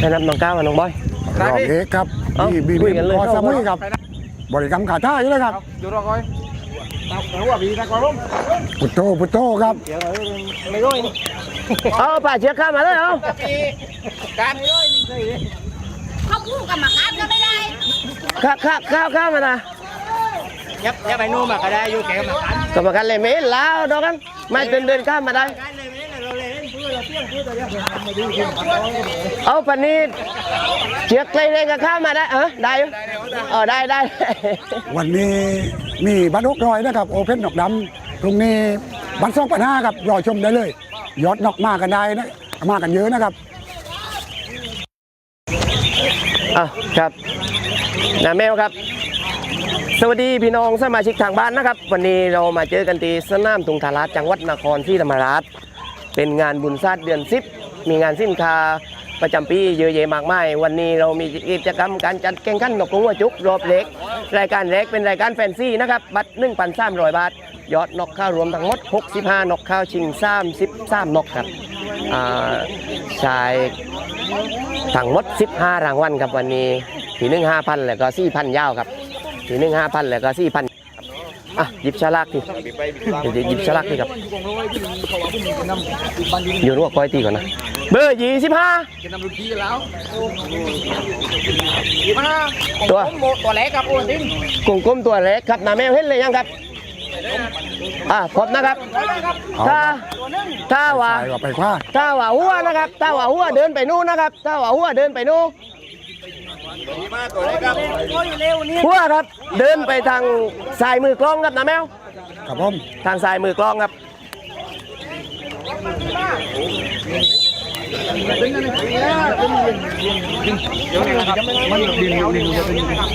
แนะนำน้องก้าวกับน้องบอย รอบเอกครับเอ้าบีบีคุบียกันเลย พอสมุยครับ บริกรรมขาท่าอยู่เลยครับอยู่รอคอยตับหัวบีตะกอนล้มพุทโธพุทโธครับเดี๋ยวไม่ร้อยนี่เอาป่าเชือกข้ามมาเลยเอาการเขาพูดกับหมาคัดก็ไม่ได้ ข้าข้าข้าวข้ามมานะยับยับไปนู่นมาก็ได้อยู่แกมากันกรรมการเลยไม่เห็นแล้วดอกกันไม่เดินเดินข้ามมาได้ เพื่อเราเพื่อนเพื่อตัวเดียวมาดูทีมเอาปันนี้เชือกเลยเลยก็ข้ามมาได้เออได้อยู่เออได้ได้วันนี้มีบัตรหกร้อยนะครับโอเพนดอกดำตรงนี้บัตรสองพันห้าครับรอชมได้เลยยอดนอกมากันได้นะมากันเยอะนะครับอะครับนาแมวครับ สวัสดีพี่น้องสมาชิกทางบ้านนะครับ วันนี้เรามาเจอกันที่สนามตุงทาราชจังหวัดนครศรีธรรมราช เป็นงานบุญศาสตร์เดือนสิบมีงานสินค้าประจำปีเยอะแยะมากมาย วันนี้เรามีกิจกรรมการจัดแข่งขันนกกรงหัวจุกรอบเล็ก รายการเล็กเป็นรายการแฟนซีนะครับ บัตร1,300 บาท ยอดนกข้าวรวมทั้งหมด 65 นกข้าวชิง 33 นกครับอ่าชายทั้งหมด 15 รางวัลครับวันนี้ ทีหนึ่ง5,000 แล้วก็ 4,000 ยาวครับ ทีหนึ่ง5,000 แล้วก็ 4,000 อะหยิบฉลากทีเดี๋ยวหยิบฉลากทีครับอยู่รู้ว่าก้อยตีก่อนนะเบอร์ยี่สิบห้าจะนำรุ่นพี่แล้วมาตัวโมตัวเล็กครับโอ้ติมกลุ่มกลมตัวเล็กครับนาแมวเห็นเลยยังครับอ่าพบนะครับเอาถ้าถ้าว่าสายว่าไปคว้าถ้าว่าหัวนะครับถ้าว่าหัวเดินไปนู่นนะครับถ้าว่าหัวเดินไปนู่น หัวครับ เดินไปทางสายมือกล้องครับนาแมวครับผมทางสายมือกล้องครับ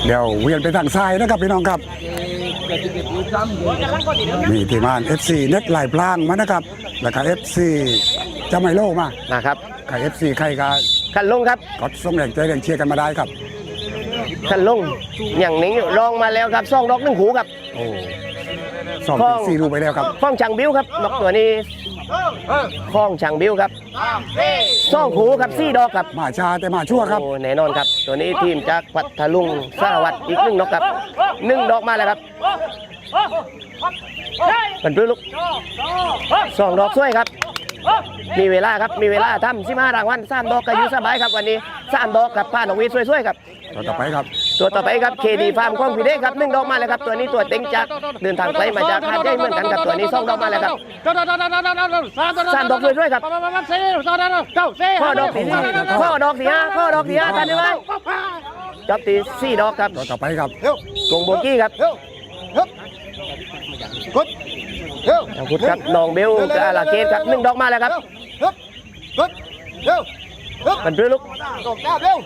เดี๋ยวเวียนไปทางซ้ายนะครับพี่น้องครับมีทีมงาน FC เน็ตลายพลางมานะครับ แล้วก็ FC จะไม่โลมานะครับใคร FC ใครก็ขันลงครับกดส่งแรงใจแรงเชียร์กันมาได้ครับ ขันลงอย่างนี้ลองมาแล้วครับซ่องดอกหนึ่งหูครับโอ้สองถึงสี่รูปไปแล้วครับข้องช่างบิ้วครับนกตัวนี้ข้องช่างบิ้วครับซ่องหูครับซี่ดอกครับมาชาแต่มาชั่วครับโอ้แน่นอนครับ ตัวนี้ทีมจากพัทลุงสารวัตรอีกหนึ่งนกครับหนึ่งดอกมาแล้วครับเป็นปลื้มลูกสองดอกช่วยครับ มีเวลาครับมีเวลาทำสิบห้ารางวัลสามดอกก็อยู่สบายครับวันนี้สามดอกครับป้านกวีช่วยๆครับต่อไปครับตัวต่อไปครับเคดีฟาร์มของพี่เด้ครับหนึ่งดอกมาแล้วครับตัวนี้ตัวเต็งจากเดินทางไกลมาจากหาดใหญ่เหมือนกันครับตัวนี้สองดอกมาแล้วครับสามดอกเลยด้วยครับข้อดอกสีข้อดอกสีห้าข้อดอกสีห้าท่านได้ไหมจอบตีสี่ดอกครับต่อต่อไปครับกงโบกี้ครับกด เร็วทางพุทธครับน้องเบลกับอาลาเกตครับหนึ่งดอกมาแล้วครับฮึบฮึบเร็วฮึบมันปลื้มลูกตกดาบเร็ว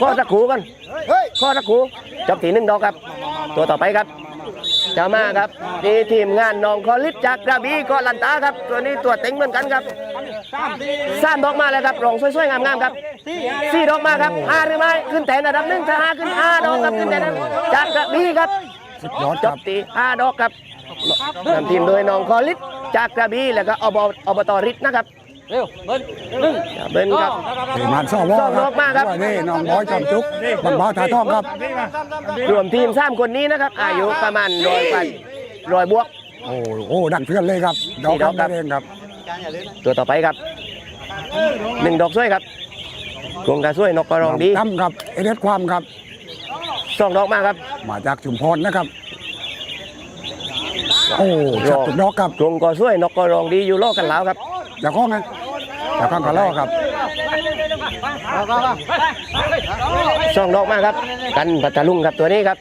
ข้อตะขูกันเฮ้ยข้อตะขูจอบตีหนึ่งดอกครับ ตัวต่อไปครับเจ้ามาครับนี่ทีมงานน้องคอลิฟจากกระบี่เกาะลันตาครับ ตัวนี้ตัวเต็งเหมือนกันครับสามสี่สามดอกมาแล้วครับรองสวยๆงามๆครับสี่ดอกมาครับห้าหรือไม่ขึ้นแต่ระดับหนึ่งถ้าห้าขึ้นห้าดอกครับขึ้นแต่นั้นจากกระบี่ครับสุดยอดจครับบตีห้าดอกครับ นำทีมโดยน้องคอลิสจากกระบี่แล้วก็อบอบตริสนะครับเร็วเบิ้ลหนึ่งเบิ้ลครับทีมงานซ่อวอซ่อวอมากครับด้วยนี่น้องบอยจอมจุกบังบ้าทาทองครับรวมทีมสามคนนี้นะครับ อายุประมาณร้อยปันร้อยบวกโอ้โหดังเพื่อนเลยครับดอกนี่ดอกครัครับบเองครับ ตัวต่อไปครับหนึ่งดอกสวยครับกวงกระสวยนกกระรองดีตั้มครับเอเดสความครับสองดอกมาครับ มาจากชุมพรนะครับ โอ้ชัดตุกดอกครับกวงกระสวยนกกระรองดีอยู่โลกกันแล้วครับจากข้องไงจากข้องกะล่อครับสองดอกมาครับ กันปัตตาลุงครับตัวนี้ครับ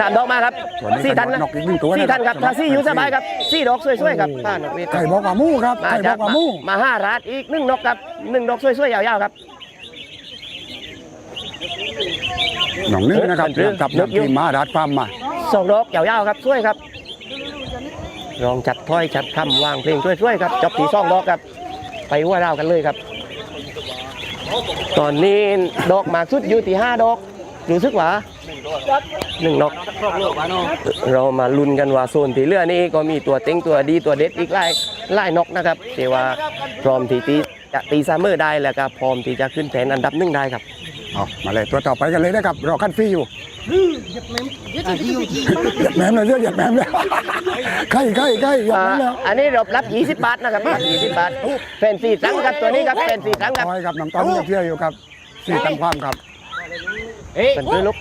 สามดอกมาครับส่วนนี้สี่ทันนะนกอีกหนึ่งตัวสี่ทันครับถ้าสี่อยู่สบายครับสี่ดอกสวยๆครับป้านกเวทไก่บอกว่าหมู่ครับมาไก่บจาอกกว่าหมู่มาห้ารัดอีกหนึ่งนกครับหนึ่งนกสวยๆยาวๆครับหนองนึงนะครับเออกับนึกอยู่ทีมมาดัดความมาสองดอกยาวๆครับช่วยครับ ลองจัดถ้อยจัดคำวางเพลงช่วยๆครับจบที่องดอกครับ ไปหัวเรากันเลยครับ ตอนนี้ดอกหมากสุดอยู่ที่ห้าดอกรู้สึกว่าหนึ่งดอก เรามาลุ้นกันว่าโซนที่เหลือนี่ก็มีตัวเต็งตัวดีตัวเด็ดอีกหลายหลายนกนะครับแต่ว่าพร้อมที่ตีจะตีซามเมอร์ได้แล้วก็พร้อมที่จะขึ้นแทนอันดับหนึ่งได้ครับ เอามาเลยตัวต่อไปกันเลยนะครับรอขั้นฟรีอยู่หยัดแหมมเลยเรื่องหยัดแหมมแล้วใกล้ใกล้ใกล้หยัดอ่าแหมมแล้วอันนี้เรารับ 20 บาทนะครับรับ20 บาทแฟนสี่ครั้งครับตัวนี้ครับแฟนสี่ครั้งครับคอยกับน้องต้อมยังเชื่ออยู่ครับสี่ตันความครับเป็นด้วยลุก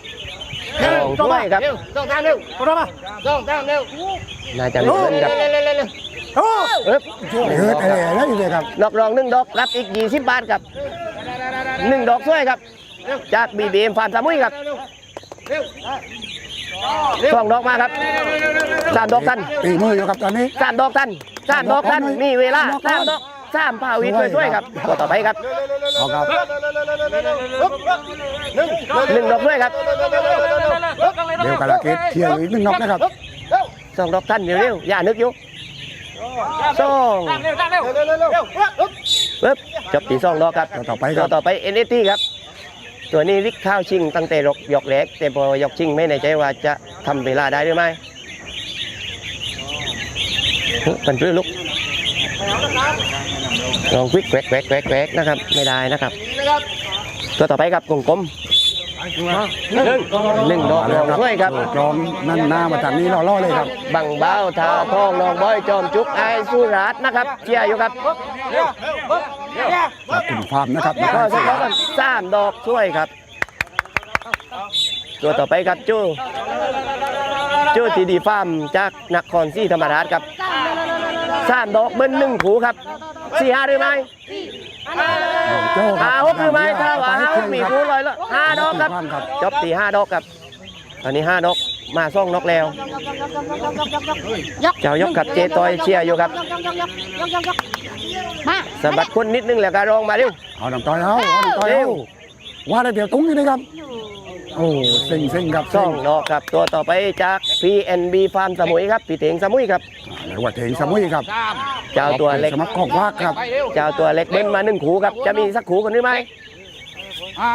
สองถ้วยครับต้องตามเร็วต้องมาต้องตามเร็วน่าจะมีเงินครับเร็วเร็วเร็วเร็วเอ๊บเออแต่แล้วอยู่เลยครับดอกรองหนึ่งดอกรับอีก 20 บาทครับหนึ่งดอกถ้วยครับ จากบีบีเอ็มฟาร์มสามุยครับสองดอกมาครับสามดอกทันตีมืออยู่ครับตอนนี้สามดอกทันสามดอกทันมีเวลาสามดอกสามพาวิทช่วยๆครับตัวต่อไปครับเอาครับหนึ่งดอกด้วยครับเดี๋ยวกาลาเกตเชียร์อยู่อีกหนึ่งน็อกนะครับสองดอกทันเร็วๆอย่านึกอยู่สองตามเร็วตามเร็วเร็วเร็วเร็วปึ๊บจบตีสองดอกครับตัวต่อไปคตัรัวบต่อไปเอ็นเอทีครับ ตัวนี้ริกข้าวชิงตั้งแต่ยกยกแรกแต่พอยกชิงไม่ในใจว่าจะทำเวลาได้หรือไม่กันรื้อลุกลองควิกแวกแวกแวกแวกนะครับไม่ได้นะครับ ตัวต่อไปครับกลม กลมหนึ่งหนึ่งดอกลองช่วยครับกรองนั่นหน้ามาจากนี้ล่อๆเลยครับ บังเบ้าทาทองน้องบอยจอมจุกไอสุรัตน์นะครับเชียร์อยู่ครับขอบคุณฟาร์มนะครับก็สักดอกกันสามดอกช่วยครับ ตัวต่อไปครับจู้จู้ทีดีฟาร์มจากนครศรีธรรมราชครับสามดอกเบิ้ลหนึ่งผูครับสี่ห้าหรือไม่ โจ้คห้ารับหกหรือไม่ถ้าว่าห้าหกมีผูลอยแล้วห้าดอกครับฟาร์มครับจบตีห้าดอกครับตอนนี้ห้าดอกมาซ่องนกแล้ว เจ้ายกกับเจตอยเชียร์อยู่ครับมาสะบัดคนนิดนึงแล้วก็รองมาเร็วเอาน้ำต้อยเอาเอาน้ำต้อยเร็เอาวว่าได้เดี๋ยวตุ้งอยู่นะครับ โอ้เซ็งเซ็งครับซ่องดอกครับ ตัวต่อไปจาก PNB ฟาร์มสมุยครับพี่เถงสมุยครับเรียกว่าเถงสมุยครับ เจ้าตัวเล็กสมัครของวากครับไปเร็วเจ้าตัวเล็กเบ้นมาหนึ่งขูครับ จะมีสักขูคนนี้ไหมอ่า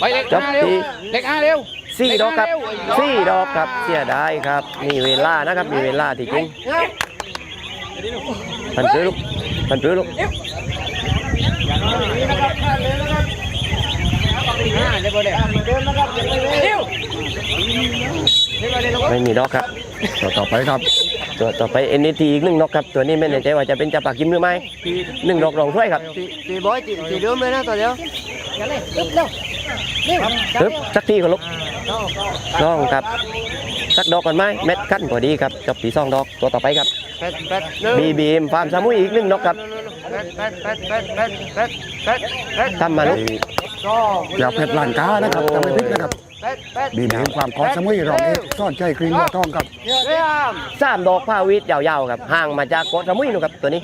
ไปเล็กจบห้าเร็วทีเล็กห้าเร็วสี่ดอกครับสี่ดอกครับเสียดายครับ มีเวลานะครับมีเวลาที่จริงพันซื้อลูกพันซื้อลูก ไม่มีดอกครับ ตัวต่อไปครับ ตัวต่อไปเอ็นดีทีอีกหนึ่งดอกครับ ตัวนี้ไม่แน่ใจว่าจะเป็นจะปากกิมหรือไม่หนึ่งดอกรองถ้วยครับตีบอยตีเดิมเลยนะตัวเดียวนี่เร็วเร็วสักทีก็ลูกน้องครับ สักดอกก่อนไหมเม็ดขั้นพอดีครับจับปีซองดอกตัวต่อไปครับบีบีมฟาร์มสามุยอีกหนึ่งดอกครับทำมาลุก สองอย่าเพชรลานกานะครับจำไม่ผิดนะครับแปดแปดบีบีความขอสมุยรองเอกซ่อนใจครีมบัวทองครับเยี่ยมสามดอกพาวิทยาวๆครับห่างมาจากโกดสมุยนู่นครับตัวนี้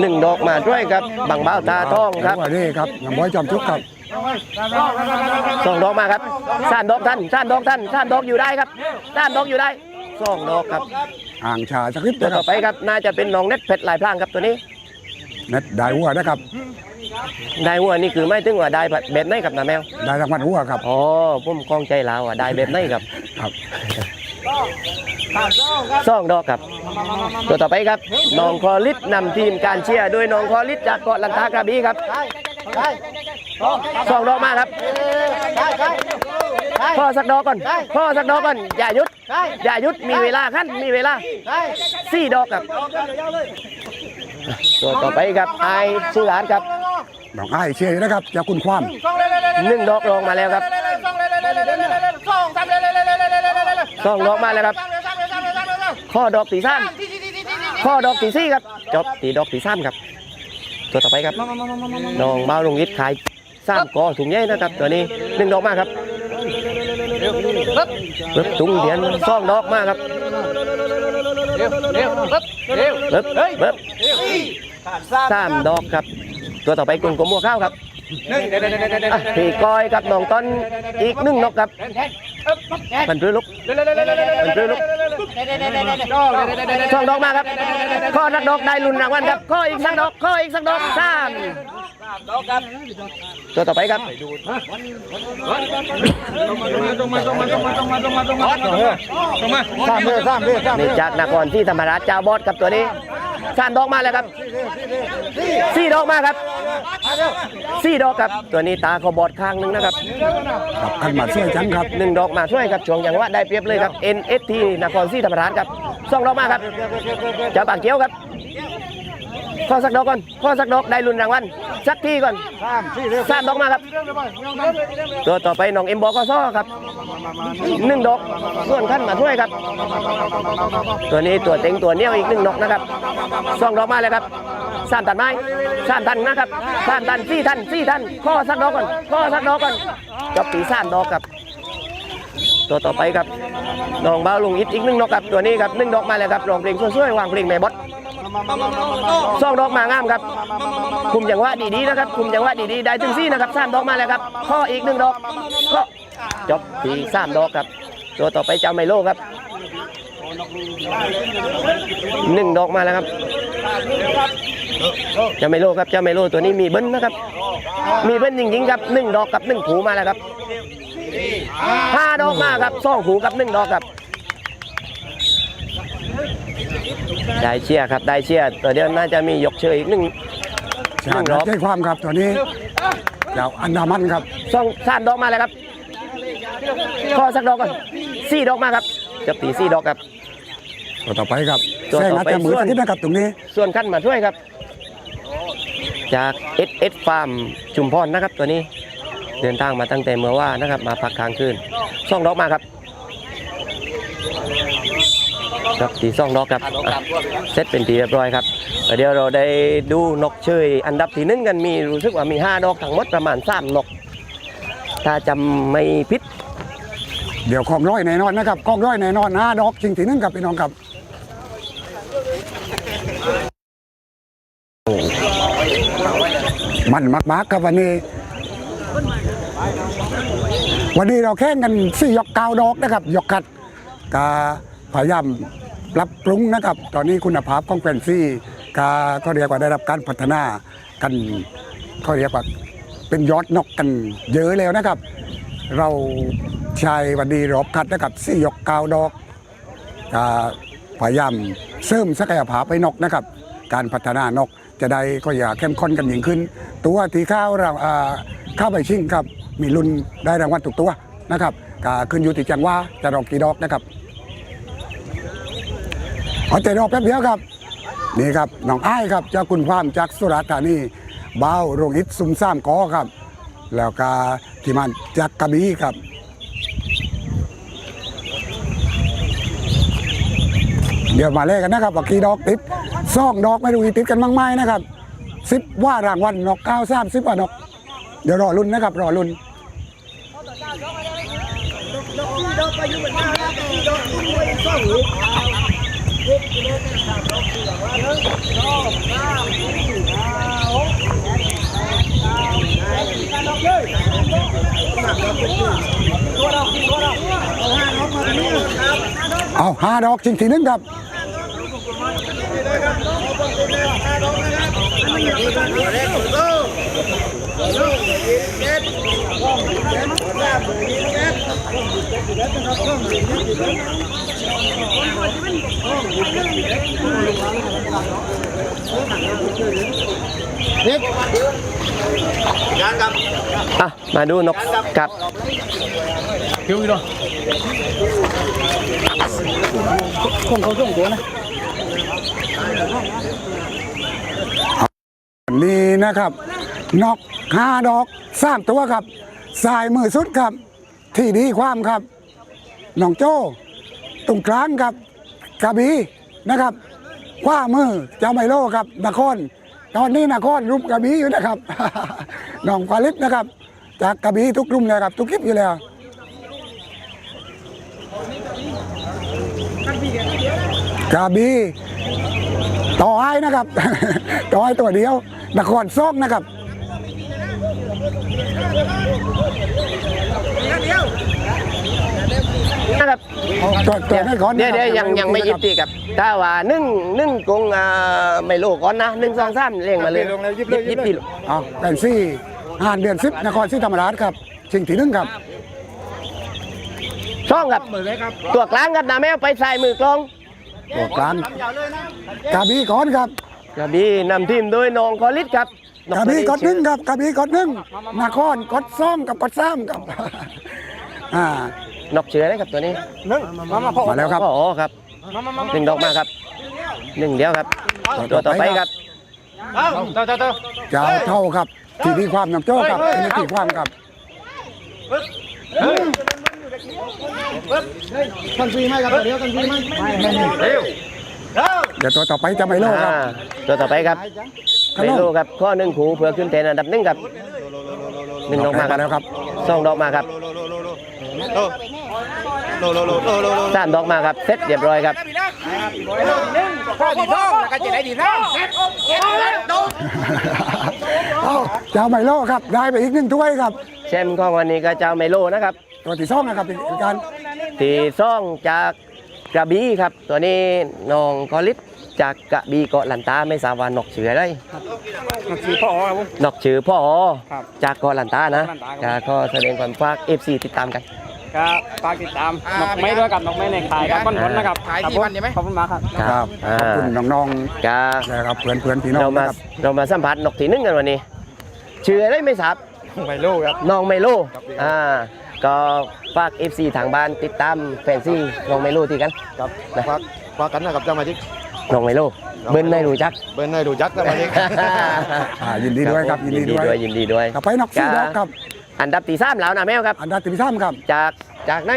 หนึ่งดอกมาด้วยครับบังเบ้าตาทองครับว่านี่ครับน้ำบอยจอมชุกครับสองดอกมาครับสามดอกท่านสามดอกท่านสามดอกอยู่ได้ครับสามดอกอยู่ได้สองดอกครับอ่างชาสักนิดตัวนะคต่รัอบไปครับน่าจะเป็นน้องเน็ตเพชรลายพรางครับตัวนี้เน็ตได้หัวนะครับ ได้หัวนี่คือไม่ถึงว่าได้แบบไหนครับนาแมวได้รางวัลหัวครับอ๋อผมคล้องใจลาวอะได้แบบไหนครับครับสองดอกครับตัวต่อไปครับน้องคอลิสนำทีมการเชียร์โดยน้องคอลิสจากเกาะลันตากระบี่ครับสองดอกมาครับพ่อสักดอกก่อนพ่อสักดอกก่อนอย่าหยุดอย่าหยุดมีเวลาขั้นมีเวลาสี่ดอกครับตัวต่อไปครับไอสุรานครับ น้องไอ้ายเชียร์นะครับอย่าคุณความหนึ่งดอกลองมาแล้วครับสองดอกมาแล้วครับ ข้อดอกตีสานข้อดอกตีสี่ครับ จบตีดอกตีสานครับ ตัวต่อไปครับน้องเบาลงยิดขายสร้างกอถุงใหญ่นะครับ ตัวนี้หนึ่งดอกมาครับเล็บตุ้งเดียนซ่องดอกมาครับเล็วเล็วเล็วเล็บสามดอกครับ ตัวต่อไปกลุ่มกลมัวข้าวครับตีกอยกับน้องต้นอีกหนึ่งนกครับมันรื้อลุกมันรื้อลุกช่องดอกมาครับข้อนักดอกได้ลุนรางวัลครับข้ออีกสักดอกข้ออีกสักดอกสามตัวต่อไปครับสามเดือสามเดือสามเดือจากนครที่ธรรมราชเจ้าบอสครับตัวนี้ สามดอกมาแล้วครับสี่ดอกมาครับสี่ดอกครับ ตัวนี้ตาเขาบอดข้างหนึงนะครับครับขันมาช่วยฉันครับหนึ่งดอกมาช่วยครับช่วงอย่างว่าได้เปรียบเลยครับ NST นครศรีธรรมราชครับสองดอกมาครับเจ้าปากเกี้ยวครับ ข้อสักดอกก่อนข้อสักดอกได้ลุ้นรางวัลสักทีก่อนสามดอกมาครับ ตัวต่อไปน้องเอ็มบอกก็ซ้อครับหนึ่งดอกส่วนขั้นมาช่วยครับ ตัวนี้ตัวเต็งตัวเหนี้ยวอีกหนึ่งดอกนะครับสองดอกมาเลยครับสามตันไม้สามตันนะครับสามตันสี่ตันสี่ตันข้อสักดอกก่อนข้อสักดอกก่อนจบปีสามดอกครับ ตัวต่อไปครับน้องเบาลุงอิดอีกหนึ่งดอกครับตัวนี้ครับหนึ่งดอกมาเลยครับร้องเพลงช่วยๆวางเพลงแม่บด สองดอกมางามครับ คุมอย่างว่าดีๆนะครับ คุมอย่างว่าดีๆได้ถึงสี่นะครับสามดอกมาแล้วครับข้ออีกหนึ่งดอกข้อจบปีสามดอกครับ ตัวต่อไปเจ้าไมโลครับหนึ่งดอกมาแล้วครับเจ้าไมโลครับเจ้าไมโลตัวนี้มีเบิ้ลนะครับ มีเบิ้ลจริงๆครับหนึ่งดอกกับหนึ่งผูมาแล้วครับห้าดอกมาครับสองผูกับหนึ่งดอกครับ ได้เชียร์ครับได้เชียร์ตัวเดียวน่าจะมียกเชยอีกหนึ่งฉากรับใจความครับตัวนี้เจ้าอันดามันครับสองสามดอกมาแล้วครับขอสักดอกก่อนสี่ดอกมาครับจะตีสี่ดอกครับ ตัวต่อไปครับตัวแซงต่ออาจไปจะมือส่วนสักนิดนะครับตรงนี้ส่วนขั้นมาช่วยครับ จาก SS Farm ชุมพรนะครับตัวนี้ เดินทางมาตั้งแต่เมื่อว่านะครับ มาพักค้างคืนซ่องดอกมาครับ ครับตีซ่องดอกครับอะเซตเป็นทีเรียบร้อยครับเดี๋ยวเราได้ดูนกเชยอันดับที่หนึ่งกันมีรู้สึกว่ามี 5 ดอกทั้งหมดประมาณ3นก ถ้าจำไม่ผิดเดี๋ยวของร้อยแน่นอนนะครับของร้อยแน่นอนห้าดอกชิงที่หนึ่งครับพี่น้องครับมันมากๆครับวันนี้ วันนี้เราแข่งกันสี่ยกเก้าดอกนะครับยกขัดกา พยายามปรับปรุงนะครับ ตอนนี้คุณภาพของแฟนซี่กาก็เรียกว่าได้รับการพัฒนากันเขาเรียกว่าเป็นยอดนกกันเยอะแล้วนะครับ เราใช้วันดีรอบคัดนะครับสี่ยกก้าดอกอ่าพยายามเสริมศักยภาพไปนกนะครับ การพัฒนานกจะได้ก็อย่าเข้มข้นกันยิ่งขึ้น ตัวที่ข้าวเราข้าไปชิงครับมีรุ่นได้รางวัลถูกตัวนะครับก็ขึ้นอยู่ที่จังหว่าจะรอกกี่ดอกนะครับ เอใจรอแป๊บเดียวครับ นี่ครับน้องไอ้ครับเจ้าคุณความจากสุราษฎร์ธานีเบ้าโรงอิฐซุ่มซ่ามกอครับ แล้วก็ที่มันจากกระบี่ครับเดี๋ยวมาเล่กันนะครับว่ากี่ดอกติดซองดอกไม่รู้กี่ติดกันบ้างไหมนะครับสิบว่ารางวัลนกเก้าสามสิบว่านกเดี๋ยวรอลุ้นนะครับ รอลุ้นเอาห้าดอกจริงทีนึงครับ อะมาดูนกครับนี่นะครับนอกห้าดอกสามตัวครับสายมือสุดครับ ที่ดีความครับน้องโจ้ตรงกลางครับกระบี่นะครับ ขว้ามือเจ้าไมโลครับนคร ตอนนี้นครรุมกระบี่อยู่นะครับน้องควาลิปนะครับ จากกระบี่ทุกรุ่มเลยครับ ทุกคลิปอยู่แล้วกระบี่ต่อให้นะครับ ต่อให้ตัวเดียวนครซอกนะครับ นะครับตัวตัวนี้ก่อนเดี๋ยวเดี๋ยวยังยังไม่ยิบตีกับถ้าว่าหนึ่งหนึ่งกงอ่าไม่โลก่อนนะหนึ่งสองสามเรียงมาเลยยิบยิบตีเอาแผ่นซี่หานเดือนสิบนครศรีธรรมราชครับชิงที่หนึ่งครับช่องครับตัวกลางครับนาแมวไปใส่มือกลองตัวกลางกาบีก่อนครับกระบี่นำทีมโดยน้องคอลิสครับกาบีกดหนึ่งครับกาบีกดหนึ่งนาคอนกดซ้อมกับกดซ้ำครับอ่า นอกเชื้อนะครับตัวนี้มาแล้วครับพ่ออ๋อครับหนึ่งดอกมาครับหนึ่งเดียวครับ ตัวต่อไปครับจะเอาเท่าครับที่ดีความน้ำโจ้ครับเป็นที่ความครับท่านฟรีไหมครับเดี๋ยวท่านฟรีไหมไม่ไม่ไม่เดี๋ยวตัวต่อไปจะไม่โลกครับอ่าตัวต่อไปครับครับไมโลครับ ข้อหนึ่งขูเพื่อขึ้นเทรนอันดับหนึ่งครับหนึ่งดอกมาคมารับแล้วครับสองดอกมาครับ สามดอกมาครับเสร็จเรียบร้อยครับเอาเจ้าไม่โลกครับได้ไปอีกหนึ่งถ้วยครับแชมป์ของวันนี้ก็เจ้าไมโลนะครับตัวที่สองนะครับเป็นการตีซ่องจากกระบี่ครับ ตัวนี้น้องคอลิสจากกระบี่เกาะลันตาไม่ทราบว่านกเชืออะไรนักสีพ่อครับผมนกชื่อพ่อครับจากเกาะลันตานะเกาะลันตาครับก็แสดงความฝาก FC ติดตามกัน ก็ฝากติดตามนกไม้ด้วยกับนกไม้ในขายครับก้อนผลนะครับขายที่วันใช่ไหมขอบคุณมากครับครับอ่าขอบคุณน้องก็ๆนะครับเพื่อนเพื่อนๆพี่น้องเรามานะครับเรามาสัมผัสนกที่หนึ่งกันวันนี้ ชื่ออะไรไม่ทราบไม่รู้ครับน้องไมโลอ่าก็ฝาก FC ทางบ้านติดตามแฟนซี่น้องไมโลที่กันครับนะฝากฝากกันนะครับเจ้ามาจิกน้องไมโลเบิ้ลไม่รู้จัก เบิร์นให้ดูจักเจ้ามาจิกอ่ายินดีด้วยครับยินดีด้วยยินดีด้วยกลับไปนอกซีดอกครับ อันดับที่สามแล้วนะแมวครับ อันดับที่สามครับ จากจากไหน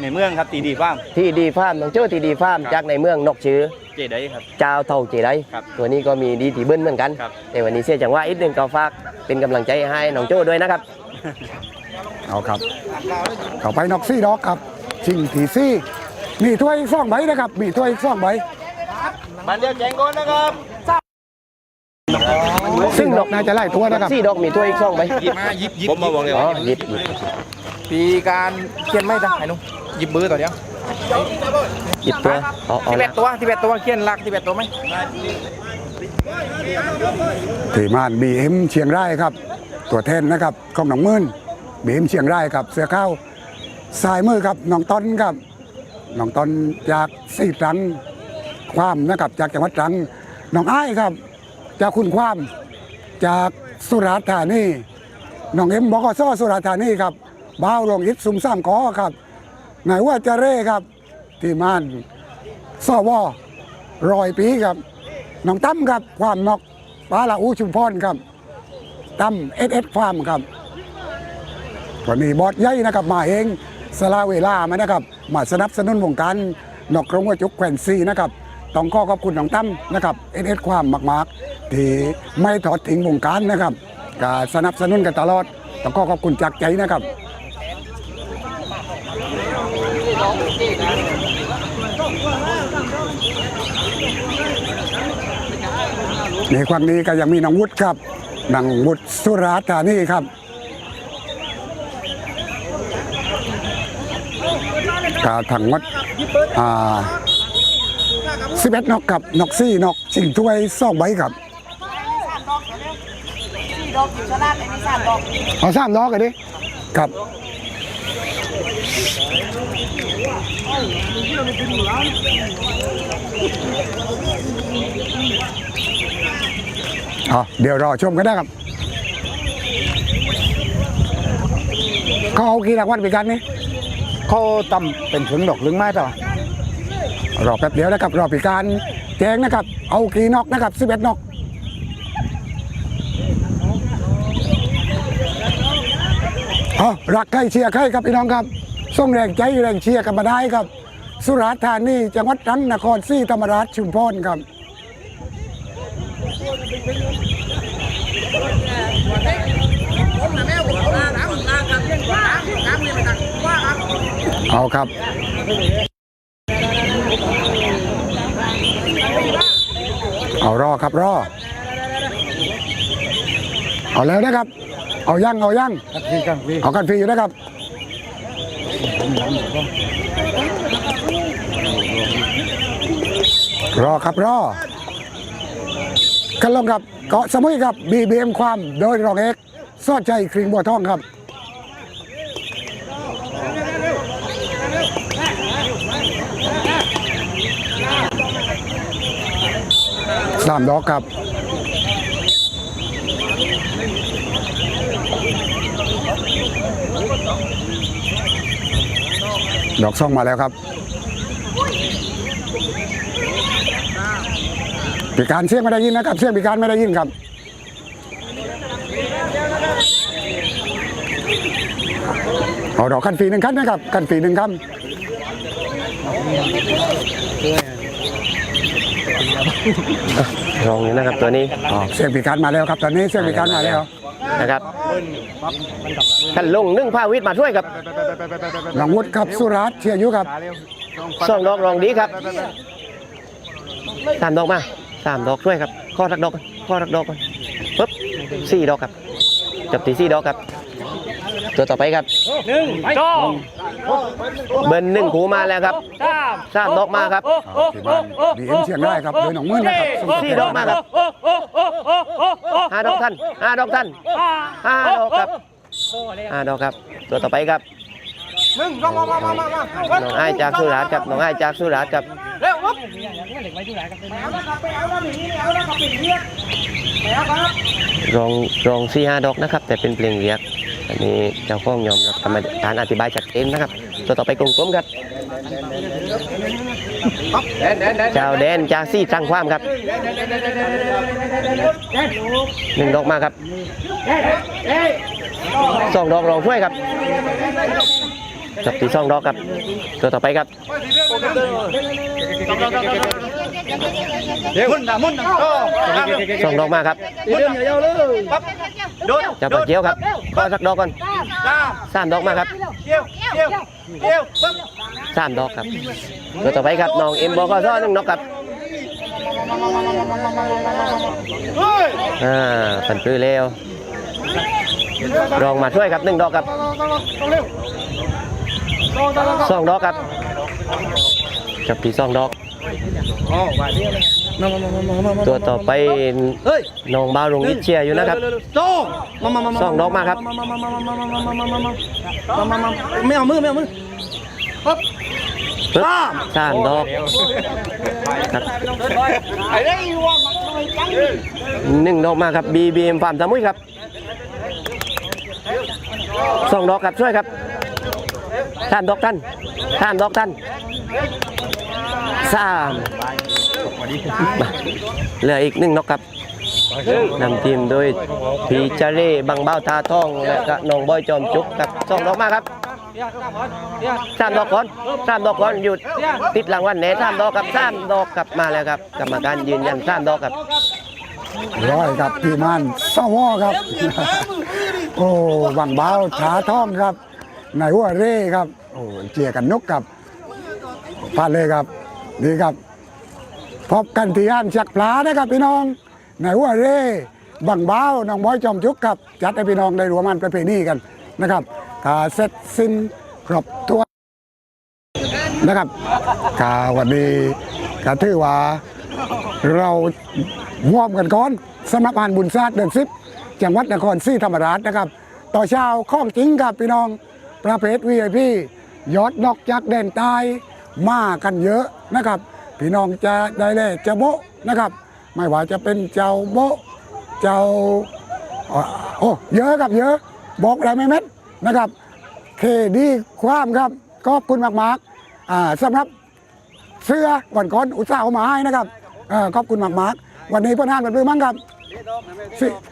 ในเมืองครับตีดีฟ้ามที่ดีฟาร์มน้องโจ้ที่ดีฟาร์มครับ จากในเมืองนกชื่อเจไดครับ เจ้าเท่าเจไดครับตัวนี้ก็มีดีที่เบิ้ลเหมือนกันครับ ในวันนี้เสียจังหว่าอีกหนึ่งก็ฝากเป็นกำลังใจให้น้องโจ้ด้วยนะครับ เอาครับต่อไปนอกซีดอกครับชิงทีซี่มีถ้วยอีกสองใบนะครับ มีถ้วยอีกสองใบ มันเดียวแจงก้นนะครับ ซึ่งดอกน่าจะไล่ตัวนะครับสี่ดอกมีถ้วยอีกสองไหมหยิบมาหยิบหยิบผมมาบอกเลยอ๋อหยิบหยิบปีการเขียนไม่ได้ไอ้นุ่มหยิบเบอร์ต่อเดียวหยิบตัวเอาเอาที่แปละดตัวที่แปดตัวเขียนหลักที่แปดตัวไหมทีมานบีเอ็มเชียงรายครับ ตัวแทนนะครับของหนองมื่นบีเอ็มเชียงรายครับ เสื้อข้าวสายมือครับน้องต้นครับน้องต้นจากสีตรังความนะครับจากจังหวัดตรังน้องอ้ายครับ จากคุณความ จากสุราษฎร์ธานีน้องเอ็มบอกซ้อสุราษฎร์ธานีครับบ้าวลงอิดซุมซ้ำกอครับไหนว่าจะเร่ครับที่มานสวรอยปีครับน้องตั้มครับความนอกปลาละอูชุมพรครับตั้มเอสเอสฟาร์มครับวันนี้บอสใหญ่นะครับมาเองสละเวลามานะครับ มาสนับสนุนวงการนอกกรงหัวจุกแขวนซีนะครับต้องขอขอบคุณน้องตั้มนะครับเอสเอสความมากๆ ที่ไม่ถอดทิ้งวงการนะครับก็สนับสนุนกันตลอดต้องขอขอบคุณจากใจนะครับในครั้งนี้ก็ยังมีนางวุฒิครับนางวุฒิสุราษฎร์ธานีครับกาถังวัดอ่าสิบเอ็ดนกกับนกซี่นกชิงถ้วยสองใบครับ สี่ดอกอยู่ชนะไอ้นี่สามดอกเอาสามนกกันดิครับ เอาเดี๋ยวรอชมกันได้ครับ เขาเอากี่รางวัลไปกันนี่เขาตำเป็นถึงดอกลึงไม้ต่อรอแป๊บเดียวนะครับ รอปีการแจ้งนะครับ เอากี่นกนะครับสิบเอ็ดนก เอารักใครเชียร์ใครครับพี่น้องครับส่งแรงใจแรงเชียร์กันมาได้ครับ สุราษฎร์ธานีจังหวัดตรังนครศรีธรรมราชชุมพรครับเอาครับเอารอครับรอ เอาแล้วนะครับ เอายั่งเอายั่งพี่กันพี่เอากันฟรีอยู่นะครับรอครับรอกันลงครับเกาะสมุยครับ BBM ความโดยรองเอกซอดใจคริงบัวทองครับสามดอกครับ ดอกซ่องมาแล้วครับปีการเสียงไม่ได้ยินนะครับ เสียงปีการไม่ได้ยินครับเอาดอกขั้นฟรีหนึ่งขั้นนะครับขั้นฟรีหนึ่งคำลองอยู่นะครับตัวนี้อ๋อเสียงปีการมาแล้วครับ ตอนนี้เสียงปีการมาแล้ว นะครับท่านลงนึ่งผ้าวิทย์มาช่วยครับหลังวุฒิครับสุรัตน์เชียร์อยุครับสองดอกรองดีครับสามดอกมาสามดอกช่วยครับข้อทักดอกข้อทักดอกก่อนปึ๊บสี่ดอกครับจับตีสี่ดอกครับ ตัวต่อไปครับหนึ่งสองเบิร์นหนึ่งหูมาแล้วครับสามสามดอกมาครับที่บ้านดีเอ็มเชียงได้ครับโดยหนองมื่นนะครับส่งสี่ดอกมาครับห้า ดอกท่านห้าดอกท่านห้าดอกครับห้าดอกครับ ตัวต่อไปครับหนึ่งต้องมามามามามาน้องไอ้ายจากสุราษฎร์ครับน้องไอ้ายจากสุราษฎร์ครับเร็วปเอาละครับไปเอาละหนีไปเอาละครับเป็นเรียกไปเอาครับรองรองสี่ห้าดอกนะครับ แต่เป็นเพลงเรียกอันนี้เจ้าข้องยอมรับกรรมการอธิบายชัดเจนนะครับ ตัวต่อไปกลมๆครับเจ้าแดนจาซี่ตั้งความครับหนึ่งดอกมาครับสองดอกรองช่วยครับจับตีสองดอกครับ ตัวต่อไปครับ เดี๋ยวมุ่นมุ่นก็สองดอกมาครับเดินยาวๆเลยปั๊บโดนจับปากเกี้ยวครับก็สักดอกก่อนจ้าสามดอกมาครับเกี่ยวเกี่ยวเกี่ยวปั๊บสามดอกครับตัวต่อไปครับน้องเอ็มบอกก็ซ้อหนึ่งดอกครับเฮ้ยอ่าผันปลื้อเร็วรองมาช่วยครับหนึ่งดอกครับต้องเร็วต้องต้องต้องสองดอกครับจับตีสองดอก อ๋อมาเที่ยวเลยมามามามามามาตัวต่อไปเฮ้ยน้องบาวลงนิดเชียร์อยู่นะครับสองมามามามาสองดอกมาครับมามามามามามามามามามามามาไม่เอามือไม่เอามือปั๊บปึ๊บสามดอกครับไอ้เรื่องว่ามันไม่จังหนึ่งดอกมาครับบีบีเอ็มฟาร์มสามุยครับสองดอกครับช่วยครับสามดอกท่านสามดอกท่าน สามมาเหลืออีกหนึ่งดอกครับนำทีมโดยพีจาเร่บังเบ้าตาทองและก็น้องบอยจอมจุกครับสองดอกมาครับสามดอกก่อนสามดอกก่อนหยุดติดรางวัลแหน่สามดอกครับสามดอกครับมาแล้วครับ กรรมการยืนยันสามดอกครับร้อยครับพี่มันสวอครับ โอ้วังเบาช้าท่องครับนายหัวเร่ครับ โอ้เจียกันนกครับพลาดเลยครับ ดีครับ พบกันที่ย่านจักรพลานะครับพี่น้องในหัวเร่บังเบาน้องบอยจอมจุกครับ จัดให้พี่น้องได้รวมมันประเพณีกันนะครับกาเสร็จสิ้นครบถ้วนนะครับกาวันนี้กาถือว่าเราวอมกันก่อนสำนักงานบุญศาสตร์เดือนสิบจังหวัดนครศรีธรรมราชนะครับ ต่อเช้าข้องจริงครับพี่น้องประเภทวีไอพียอดนอกจากแดนใต้ มากันเยอะนะครับ พี่น้องจะได้เลยจะโบนะครับ ไม่ว่าจะเป็นเจ้าโบเจ้าโอ้เยอะครับเยอะบอกอะไรไม่เม็ดนะครับ เคดีความครับขอบคุณมากๆอ่าสำหรับเสื้อก่อนก่อนอุตส่าห์เอามาให้นะครับขอบคุณมากๆวันนี้พ่อหน้าเป็นเพื่อนมั้งครับ